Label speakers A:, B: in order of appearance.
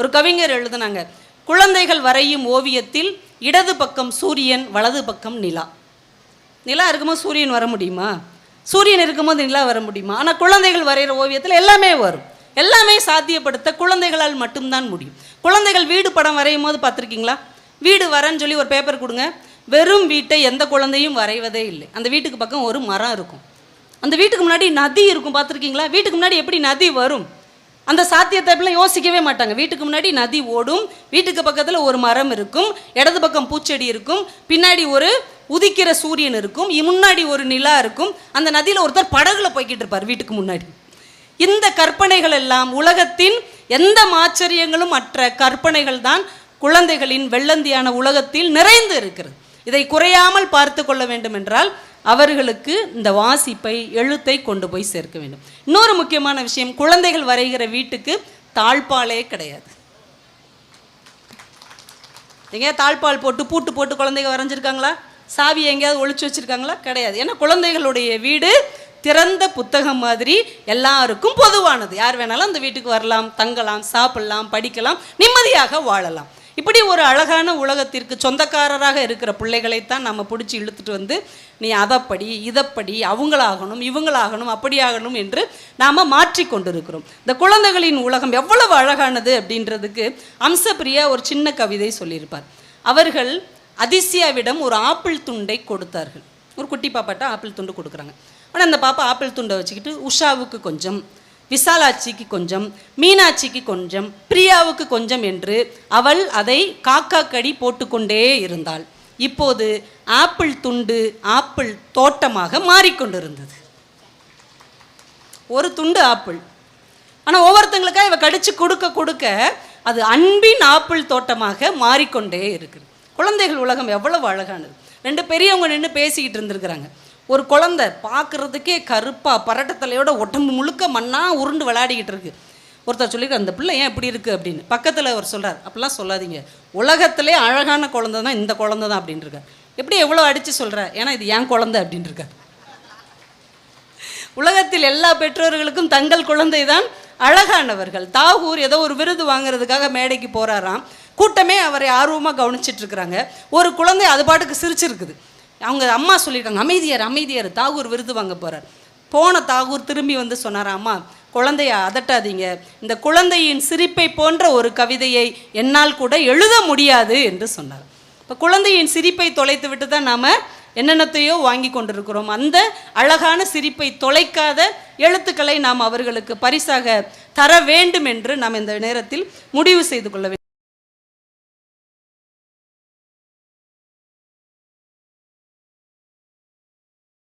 A: ஒரு கவிஞர் எழுதுனாங்க குழந்தைகள் வரையும் ஓவியத்தில் இடது பக்கம் சூரியன் வலது பக்கம் நிலா. நிலா இருக்கும்போது சூரியன் வர முடியுமா? சூரியன் இருக்கும்போது நிலா வர முடியுமா? ஆனால் குழந்தைகள் வரைகிற ஓவியத்தில் எல்லாமே வரும். எல்லாமே சாத்தியப்படுத்த குழந்தைகளால் மட்டும்தான் முடியும். குழந்தைகள் வீடு படம் வரையும் போது பார்த்துருக்கீங்களா? வீடு வரேன்னு சொல்லி ஒரு பேப்பர் கொடுங்க. வெறும் வீட்டை எந்த குழந்தையும் வரைவதே இல்லை. அந்த வீட்டுக்கு பக்கம் ஒரு மரம் இருக்கும். அந்த வீட்டுக்கு முன்னாடி நதி இருக்கும். பார்த்துருக்கீங்களா? வீட்டுக்கு முன்னாடி எப்படி நதி வரும்? அந்த சாத்தியத்தை எப்படிலாம் யோசிக்கவே மாட்டாங்க. வீட்டுக்கு முன்னாடி நதி ஓடும் வீட்டுக்கு பக்கத்தில் ஒரு மரம் இருக்கும் இடது பக்கம் பூச்செடி இருக்கும் பின்னாடி ஒரு உதிக்கிற சூரியன் இருக்கும் இ- முன்னாடி ஒரு நிலா இருக்கும். அந்த நதியில் ஒருத்தர் படகுல போய்கிட்டு இருப்பார் வீட்டுக்கு முன்னாடி. இந்த கற்பனைகள் எல்லாம் உலகத்தின் எந்த ஆச்சரியங்களும் மற்ற கற்பனைகள் தான் குழந்தைகளின் வெள்ளந்தியான உலகத்தில் நிறைந்து இருக்கிறது. இதை குறையாமல் பார்த்து கொள்ள வேண்டும் என்றால் அவர்களுக்கு இந்த வாசிப்பை எழுத்தை கொண்டு போய் சேர்க்க வேண்டும். இன்னொரு முக்கியமான விஷயம் குழந்தைகள் வரைகிற வீட்டுக்கு தாழ்பாலே கிடையாது. எங்கேயா தாழ்பால் போட்டு பூட்டு போட்டு குழந்தைங்க வரைஞ்சிருக்காங்களா? சாவி எங்கேயாவது ஒழிச்சு வச்சுருக்காங்களா? கிடையாது. ஏன்னா குழந்தைகளுடைய வீடு திறந்த புத்தகம் மாதிரி எல்லாருக்கும் பொதுவானது. யார் வேணாலும் அந்த வீட்டுக்கு வரலாம் தங்கலாம் சாப்பிடலாம் படிக்கலாம் நிம்மதியாக வாழலாம். இப்படி ஒரு அழகான உலகத்திற்கு சொந்தக்காரராக இருக்கிற பிள்ளைகளைத்தான் நம்ம பிடிச்சி இழுத்துட்டு வந்து நீ அதைப்படி இதைப்படி அவங்களாகணும் இவங்களாகணும் அப்படியாகணும் என்று நாம் மாற்றி கொண்டிருக்கிறோம். இந்த குழந்தைகளின் உலகம் எவ்வளவு அழகானது அப்படின்றதுக்கு அம்சப்பிரியா ஒரு சின்ன கவிதை சொல்லியிருப்பார். அவர்கள் அதிசயாவிடம் ஒரு ஆப்பிள் துண்டை கொடுத்தார்கள். ஒரு குட்டி பாப்பாட்ட ஆப்பிள் துண்டு கொடுக்குறாங்க. ஆனால் அந்த பாப்பா ஆப்பிள் துண்டை வச்சுக்கிட்டு உஷாவுக்கு கொஞ்சம் விசாலாட்சிக்கு கொஞ்சம் மீனாட்சிக்கு கொஞ்சம் பிரியாவுக்கு கொஞ்சம் என்று அவள் அதை காக்காக்கடி போட்டுக்கொண்டே இருந்தாள். இப்போது ஆப்பிள் துண்டு ஆப்பிள் தோட்டமாக மாறிக்கொண்டிருந்தது. ஒரு துண்டு ஆப்பிள். ஆனால் ஒவ்வொருத்தங்களுக்காக இவ கடிச்சு கொடுக்க கொடுக்க அது அன்பின் ஆப்பிள் தோட்டமாக மாறிக்கொண்டே இருக்குது. குழந்தைகள் உலகம் எவ்வளவு அழகானது. ரெண்டு பெரியவங்க நின்று பேசிக்கிட்டு இருந்திருக்கிறாங்க. ஒரு குழந்தை பார்க்குறதுக்கே கருப்பாக பரட்டத்தலையோட உடம்பு முழுக்க மண்ணாக உருண்டு விளையாடிக்கிட்டு இருக்கு. ஒருத்தர் சொல்லியிருக்காரு அந்த பிள்ளை ஏன் இப்படி இருக்குது அப்படின்னு. பக்கத்தில் அவர் சொல்கிறார் அப்படிலாம் சொல்லாதீங்க. உலகத்திலே அழகான குழந்தை தான் இந்த குழந்தை தான் அப்படின்ட்டு இருக்கார் எப்படி எவ்வளோ அடித்து சொல்கிறார் ஏன்னா இது ஏன் குழந்தை அப்படின்ட்டு இருக்கார் உலகத்தில் எல்லா பெற்றோர்களுக்கும் தங்கள் குழந்தை தான் அழகானவர்கள். தாகூர் ஏதோ ஒரு விருது வாங்குறதுக்காக மேடைக்கு போறாராம். கூட்டமே அவரை ஆர்வமாக கவனிச்சிட்டு இருக்கிறாங்க. ஒரு குழந்தை அது பாட்டுக்கு சிரிச்சிருக்குது. அவங்க அம்மா சொல்லியிருக்காங்க அமைதியார் அமைதியார் தாகூர் விருது வாங்க போறார். போன தாகூர் திரும்பி வந்து சொன்னாரா அம்மா குழந்தைய அதட்டாதீங்க. இந்த குழந்தையின் சிரிப்பை போன்ற ஒரு கவிதையை என்னால் கூட எழுத முடியாது என்று சொன்னார். இப்போ குழந்தையின் சிரிப்பை தொலைத்து விட்டு தான் நாம் என்னென்னத்தையோ வாங்கி கொண்டிருக்கிறோம். அந்த அழகான சிரிப்பை தொலைக்காத எழுத்துக்களை நாம் அவர்களுக்கு பரிசாக தர வேண்டும் என்று நாம் இந்த நேரத்தில் முடிவு செய்து கொள்ள வேண்டும்.